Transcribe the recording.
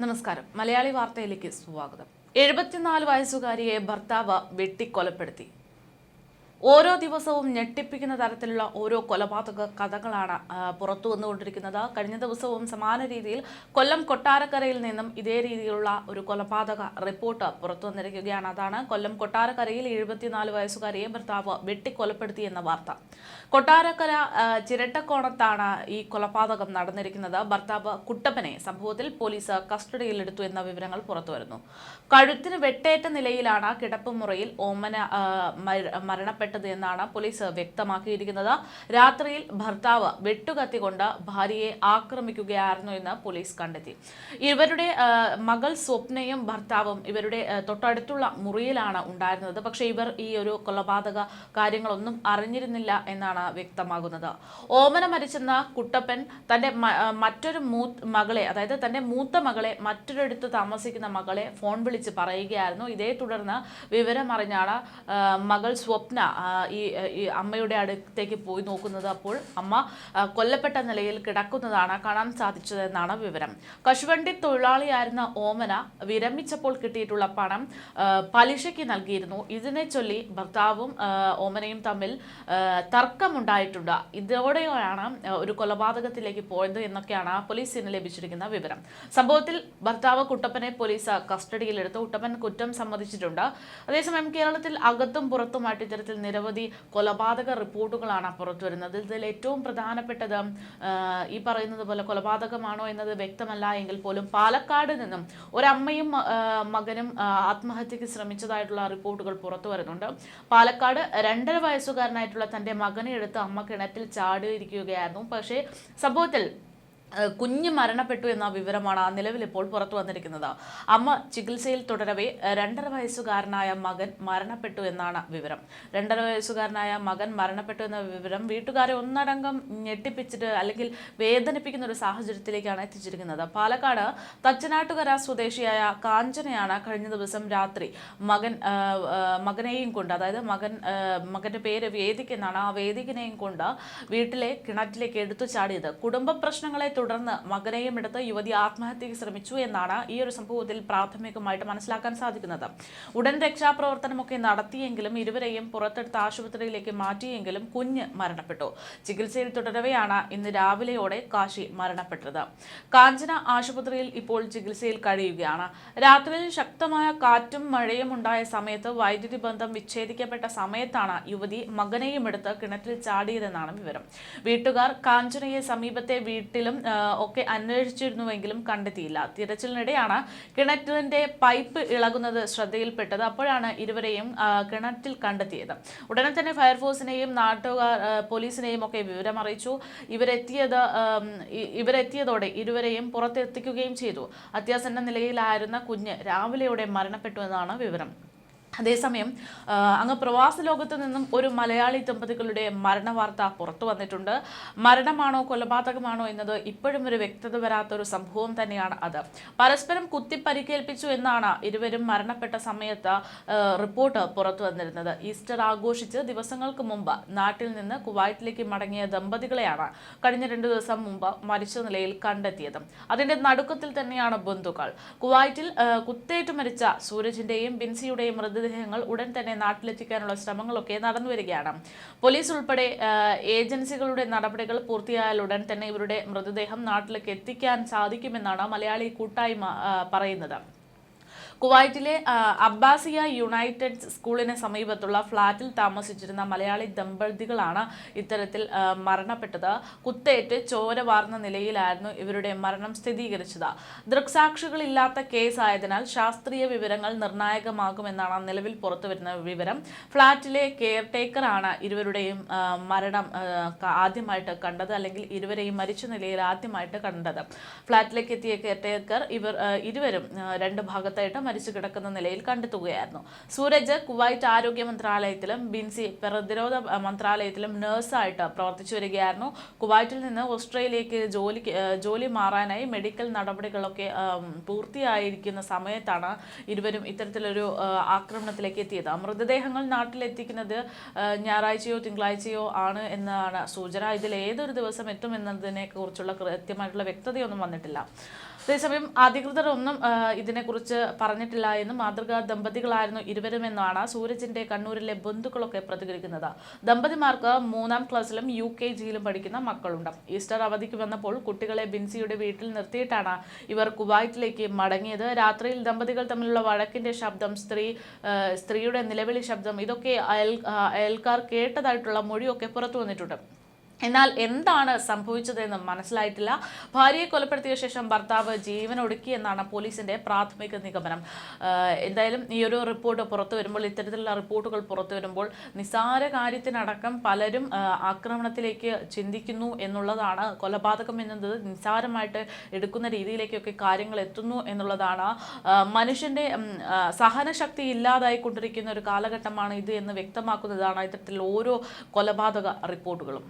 നമസ്കാരം. മലയാളി വാർത്തയിലേക്ക് സ്വാഗതം. എഴുപത്തിനാല് വയസ്സുകാരിയെ ഭർത്താവ് വെട്ടിക്കൊലപ്പെടുത്തി. ഓരോ ദിവസവും ഞെട്ടിപ്പിക്കുന്ന തരത്തിലുള്ള ഓരോ കൊലപാതക കഥകളാണ് പുറത്തു വന്നുകൊണ്ടിരിക്കുന്നത്. കഴിഞ്ഞ ദിവസവും സമാന രീതിയിൽ കൊല്ലം കൊട്ടാരക്കരയിൽ നിന്നും ഇതേ രീതിയിലുള്ള ഒരു കൊലപാതക റിപ്പോർട്ട് പുറത്തു വന്നിരിക്കുകയാണ്. അതാണ് കൊല്ലം കൊട്ടാരക്കരയിൽ എഴുപത്തിനാല് വയസ്സുകാരിയെ ഭർത്താവ് വെട്ടിക്കൊലപ്പെടുത്തി എന്ന വാർത്ത. കൊട്ടാരക്കര ചിരട്ടക്കോണത്താണ് ഈ കൊലപാതകം നടന്നിരിക്കുന്നത്. ഭർത്താവ് കുട്ടപ്പനെ സംഭവത്തിൽ പോലീസ് കസ്റ്റഡിയിലെടുത്തു എന്ന വിവരങ്ങൾ പുറത്തു വരുന്നു. കഴുത്തിന് വെട്ടേറ്റ നിലയിലാണ് കിടപ്പ് കിടപ്പുമുറിയിൽ ഓമന ആ, മരണപ്പെട്ടത് എന്നാണ് പോലീസ് വ്യക്തമാക്കിയിരിക്കുന്നത്. രാത്രിയിൽ ഭർത്താവ് വെട്ടുകത്തിക്കൊണ്ട് ഭാര്യയെ ആക്രമിക്കുകയായിരുന്നു എന്ന് പോലീസ് കണ്ടെത്തി. ഇവരുടെ മകൾ സ്വപ്നയും ഭർത്താവും ഇവരുടെ തൊട്ടടുത്തുള്ള മുറിയിലാണ് ഉണ്ടായിരുന്നത്. പക്ഷേ ഇവർ ഈ ഒരു കൊലപാതക കാര്യങ്ങളൊന്നും അറിഞ്ഞിരുന്നില്ല എന്നാണ് വ്യക്തമാകുന്നത്. ഓമന മരിച്ചെന്ന കുട്ടപ്പൻ തന്റെ മറ്റൊരു മകളെ അതായത് തന്റെ മൂത്ത മകളെ മറ്റൊരിടത്ത് താമസിക്കുന്ന മകളെ ഫോൺ വിളിച്ച് പറയുകയായിരുന്നു. ഇതേ തുടർന്ന് വിവരമറിഞ്ഞാണ് മകൾ സ്വപ്ന ഈ അമ്മയുടെ അടുത്തേക്ക് പോയി നോക്കുന്നത് അപ്പോൾ അമ്മ കൊല്ലപ്പെട്ട നിലയിൽ കിടക്കുന്നതാണ് കാണാൻ സാധിച്ചതെന്നാണ് വിവരം. കശുവണ്ടി തൊഴിലാളിയായിരുന്ന ഓമന വിരമിച്ചപ്പോൾ കിട്ടിയിട്ടുള്ള പണം പലിശയ്ക്ക് നൽകിയിരുന്നു. ഇതിനെ ചൊല്ലി ഭർത്താവും ഓമനയും തമ്മിൽ തർക്കമുണ്ടായിട്ടുണ്ട്. ഇതോടെയാണ് ഒരു കൊലപാതകത്തിലേക്ക് പോയത് എന്നൊക്കെയാണ് പോലീസിന് ലഭിച്ചിരിക്കുന്ന വിവരം. സംഭവത്തിൽ ഭർത്താവ് കുട്ടപ്പനെ പോലീസ് കസ്റ്റഡിയിലെടുത്തു. കുട്ടപ്പൻ കുറ്റം സമ്മതിച്ചിട്ടുണ്ട്. അതേസമയം കേരളത്തിൽ അകത്തും പുറത്തുമായിട്ട് ഇത്തരത്തിൽ നിരവധി കൊലപാതക റിപ്പോർട്ടുകളാണ് പുറത്തുവരുന്നത് ഇതിൽ ഏറ്റവും പ്രധാനപ്പെട്ടത് ഈ പറയുന്നത് പോലെ കൊലപാതകമാണോ എന്നത് വ്യക്തമല്ല എങ്കിൽ പോലും പാലക്കാട് നിന്നും ഒരമ്മയും മകനും ആത്മഹത്യക്ക് ശ്രമിച്ചതായിട്ടുള്ള റിപ്പോർട്ടുകൾ പുറത്തു വരുന്നുണ്ട്. പാലക്കാട് രണ്ടര വയസ്സുകാരനായിട്ടുള്ള തന്റെ മകനെ എടുത്ത് അമ്മ കിണറ്റിൽ ചാടിയിരിക്കുകയായിരുന്നു. പക്ഷേ സംഭവത്തിൽ കുഞ്ഞ് മരണപ്പെട്ടു എന്ന വിവരമാണ് നിലവിൽ ഇപ്പോൾ പുറത്തു വന്നിരിക്കുന്നത്. അമ്മ ചികിത്സയിൽ തുടരവേ രണ്ടര വയസ്സുകാരനായ മകൻ മരണപ്പെട്ടു എന്നാണ് വിവരം. രണ്ടര വയസ്സുകാരനായ മകൻ മരണപ്പെട്ടു എന്ന വിവരം വീട്ടുകാരെ ഒന്നടങ്കം ഞെട്ടിപ്പിച്ചിട്ട് അല്ലെങ്കിൽ വേദനിപ്പിക്കുന്ന ഒരു സാഹചര്യത്തിലേക്കാണ് എത്തിച്ചിരിക്കുന്നത്. പാലക്കാട് തച്ചനാട്ടുകര സ്വദേശിയായ കാഞ്ചനയാണ് കഴിഞ്ഞ ദിവസം രാത്രി മകൻ മകനെയും കൊണ്ട് അതായത് മകൻ മകന്റെ പേര് വേദിക് എന്നാണ് ആ വേദികനെയും കൊണ്ട് വീട്ടിലെ കിണറ്റിലേക്ക് എടുത്തു ചാടിയത്. കുടുംബ പ്രശ്നങ്ങളെ മകനെയും എടുത്ത് യുവതി ആത്മഹത്യയ്ക്ക് ശ്രമിച്ചു എന്നാണ് ഈ ഒരു സംഭവത്തിൽ പ്രാഥമികമായിട്ട് മനസ്സിലാക്കാൻ സാധിക്കുന്നത്. ഉടൻ രക്ഷാപ്രവർത്തനമൊക്കെ നടത്തിയെങ്കിലും ഇരുവരെയും പുറത്തെടുത്ത ആശുപത്രിയിലേക്ക് മാറ്റിയെങ്കിലും കുഞ്ഞ് മരണപ്പെട്ടു. ചികിത്സയിൽ തുടരവെയാണ് ഇന്ന് രാവിലെയോടെ കാശി മരണപ്പെട്ടത്. കാഞ്ചന ആശുപത്രിയിൽ ഇപ്പോൾ ചികിത്സയിൽ കഴിയുകയാണ്. രാത്രിയിൽ ശക്തമായ കാറ്റും മഴയും ഉണ്ടായ സമയത്ത് വൈദ്യുതി ബന്ധം വിച്ഛേദിക്കപ്പെട്ട സമയത്താണ് യുവതി മകനെയും എടുത്ത് കിണറ്റിൽ ചാടിയതെന്നാണ് വിവരം. വീട്ടുകാർ കാഞ്ചനയെ സമീപത്തെ വീട്ടിലും ഒക്കെ അന്വേഷിച്ചിരുന്നുവെങ്കിലും കണ്ടെത്തിയില്ല. തിരച്ചിലിനിടെയാണ് കിണറ്റിന്റെ പൈപ്പ് ഇളകുന്നത് ശ്രദ്ധയിൽപ്പെട്ടത്. അപ്പോഴാണ് ഇരുവരെയും കിണറ്റിൽ കണ്ടെത്തിയത്. ഉടനെ തന്നെ ഫയർഫോഴ്സിനെയും നാട്ടുകാർ പോലീസിനെയും ഒക്കെ വിവരം അറിയിച്ചു. ഇവരെത്തിയത് ഇവരെത്തിയതോടെ ഇരുവരെയും പുറത്തെത്തിക്കുകയും ചെയ്തു. അത്യാസന്ന നിലയിലായിരുന്ന കുഞ്ഞ് രാവിലെയോടെ മരണപ്പെട്ടു എന്നാണ് വിവരം. അതേസമയം അങ്ങ് പ്രവാസ ലോകത്ത് നിന്നും ഒരു മലയാളി ദമ്പതികളുടെ മരണ വാർത്ത പുറത്തു വന്നിട്ടുണ്ട്. മരണമാണോ കൊലപാതകമാണോ എന്നത് ഇപ്പോഴും ഒരു വ്യക്തത വരാത്ത ഒരു സംഭവം തന്നെയാണ് അത്. പരസ്പരം കുത്തി പരിക്കേൽപ്പിച്ചു എന്നാണ് ഇരുവരും മരണപ്പെട്ട സമയത്ത് റിപ്പോർട്ട് പുറത്തു വന്നിരുന്നത്. ഈസ്റ്റർ ആഘോഷിച്ച് ദിവസങ്ങൾക്ക് മുമ്പ് നാട്ടിൽ നിന്ന് കുവൈറ്റിലേക്ക് മടങ്ങിയ ദമ്പതികളെയാണ് കഴിഞ്ഞ രണ്ടു ദിവസം മുമ്പ് മരിച്ച നിലയിൽ കണ്ടെത്തിയത്. അതിന്റെ നടുക്കത്തിൽ തന്നെയാണ് ബന്ധുക്കൾ. കുവൈറ്റിൽ കുത്തേറ്റ് മരിച്ച സൂരജിന്റെയും ബിൻസിയുടെയും മൃതദേഹങ്ങൾ ഉടൻ തന്നെ നാട്ടിലെത്തിക്കാനുള്ള ശ്രമങ്ങളൊക്കെ നടന്നു വരികയാണ്. പോലീസ് ഉൾപ്പെടെ ഏജൻസികളുടെ നടപടികൾ പൂർത്തിയായാൽ ഉടൻ തന്നെ ഇവരുടെ മൃതദേഹം നാട്ടിലേക്ക് എത്തിക്കാൻ സാധിക്കുമെന്നാണ് മലയാളി കൂട്ടായ്മ പറയുന്നത്. കുവൈറ്റിലെ അബ്ബാസിയ യുണൈറ്റഡ് സ്കൂളിന് സമീപത്തുള്ള ഫ്ളാറ്റിൽ താമസിച്ചിരുന്ന മലയാളി ദമ്പതികളാണ് ഇത്തരത്തിൽ മരണപ്പെട്ടത്. കുത്തേറ്റ് ചോര വാർന്ന നിലയിലായിരുന്നു ഇവരുടെ മരണം സ്ഥിരീകരിച്ചത്. ദൃക്സാക്ഷികളില്ലാത്ത കേസായതിനാൽ ശാസ്ത്രീയ വിവരങ്ങൾ നിർണായകമാകുമെന്നാണ് നിലവിൽ പുറത്തുവരുന്ന വിവരം. ഫ്ളാറ്റിലെ കെയർ ടേക്കറാണ് ഇരുവരുടെയും മരണം ആദ്യമായിട്ട് കണ്ടത് അല്ലെങ്കിൽ ഇരുവരെയും മരിച്ച നിലയിൽ ആദ്യമായിട്ട് കണ്ടത്. ഫ്ളാറ്റിലേക്ക് എത്തിയ കെയർ ടേക്കർ ഇവർ ഇരുവരും രണ്ട് ഭാഗത്തായിട്ട് മരിച്ചു കിടക്കുന്ന നിലയിൽ കണ്ടെത്തുകയായിരുന്നു. സൂരജ് കുവൈറ്റ് ആരോഗ്യ മന്ത്രാലയത്തിലും ബിൻസി പ്രതിരോധ മന്ത്രാലയത്തിലും നഴ്സായിട്ട് പ്രവർത്തിച്ചു വരികയായിരുന്നു. കുവൈറ്റിൽ നിന്ന് ഓസ്ട്രേലിയക്ക് ജോലിക്ക് ജോലി മാറാനായി മെഡിക്കൽ നടപടികളൊക്കെ പൂർത്തിയായിരിക്കുന്ന സമയത്താണ് ഇരുവരും ഇത്തരത്തിലൊരു ആക്രമണത്തിലേക്ക് എത്തിയത്. മൃതദേഹങ്ങൾ നാട്ടിലെത്തിക്കുന്നത് ഞായറാഴ്ചയോ തിങ്കളാഴ്ചയോ ആണ് എന്നാണ് സൂചന. ഇതിൽ ഏതൊരു ദിവസം എത്തുമെന്നതിനെ കുറിച്ചുള്ള കൃത്യമായിട്ടുള്ള വ്യക്തതയൊന്നും വന്നിട്ടില്ല. അതേസമയം അധികൃതർ ഒന്നും ഇതിനെക്കുറിച്ച് ഇതിനെക്കുറിച്ച് പറഞ്ഞിട്ടില്ല എന്നും മാതൃകാ ദമ്പതികളായിരുന്നു ഇരുവരുമെന്നാണ് സൂരജിന്റെ കണ്ണൂരിലെ ബന്ധുക്കളൊക്കെ പ്രതികരിക്കുന്നത്. ദമ്പതിമാർക്ക് മൂന്നാം ക്ലാസ്സിലും യു കെ ജിയിലും പഠിക്കുന്ന മക്കളുണ്ട്. ഈസ്റ്റർ അവധിക്ക് വന്നപ്പോൾ കുട്ടികളെ ബിൻസിയുടെ വീട്ടിൽ നിർത്തിയിട്ടാണ് ഇവർ കുവൈറ്റിലേക്ക് മടങ്ങിയത്. രാത്രിയിൽ ദമ്പതികൾ തമ്മിലുള്ള വഴക്കിന്റെ ശബ്ദം സ്ത്രീ സ്ത്രീയുടെ നിലവിളി ശബ്ദം ഇതൊക്കെ അയൽ അയൽക്കാർ കേട്ടതായിട്ടുള്ള മൊഴിയൊക്കെ പുറത്തു വന്നിട്ടുണ്ട്. എന്നാൽ എന്താണ് സംഭവിച്ചതെന്ന് മനസ്സിലായിട്ടില്ല. ഭാര്യയെ കൊലപ്പെടുത്തിയ ശേഷം ഭർത്താവ് ജീവൻ ഒടുക്കി എന്നാണ് പോലീസിന്റെ പ്രാഥമിക നിഗമനം. എന്തായാലും ഈ ഒരു റിപ്പോർട്ട് പുറത്തു വരുമ്പോൾ ഇത്തരത്തിലുള്ള റിപ്പോർട്ടുകൾ പുറത്തു വരുമ്പോൾ നിസാര കാര്യത്തിനടക്കം പലരും ആക്രമണത്തിലേക്ക് ചിന്തിക്കുന്നു എന്നുള്ളതാണ്. കൊലപാതകം എന്നത് നിസാരമായിട്ട് എടുക്കുന്ന രീതിയിലേക്കൊക്കെ കാര്യങ്ങൾ എത്തുന്നു എന്നുള്ളതാണ്. മനുഷ്യന്റെ സഹനശക്തി ഇല്ലാതായി കൊണ്ടിരിക്കുന്ന ഒരു കാലഘട്ടമാണ് ഇത് എന്ന് വ്യക്തമാക്കുന്നതാണ് ഇത്തരത്തിലുള്ള ഓരോ കൊലപാതക റിപ്പോർട്ടുകളും.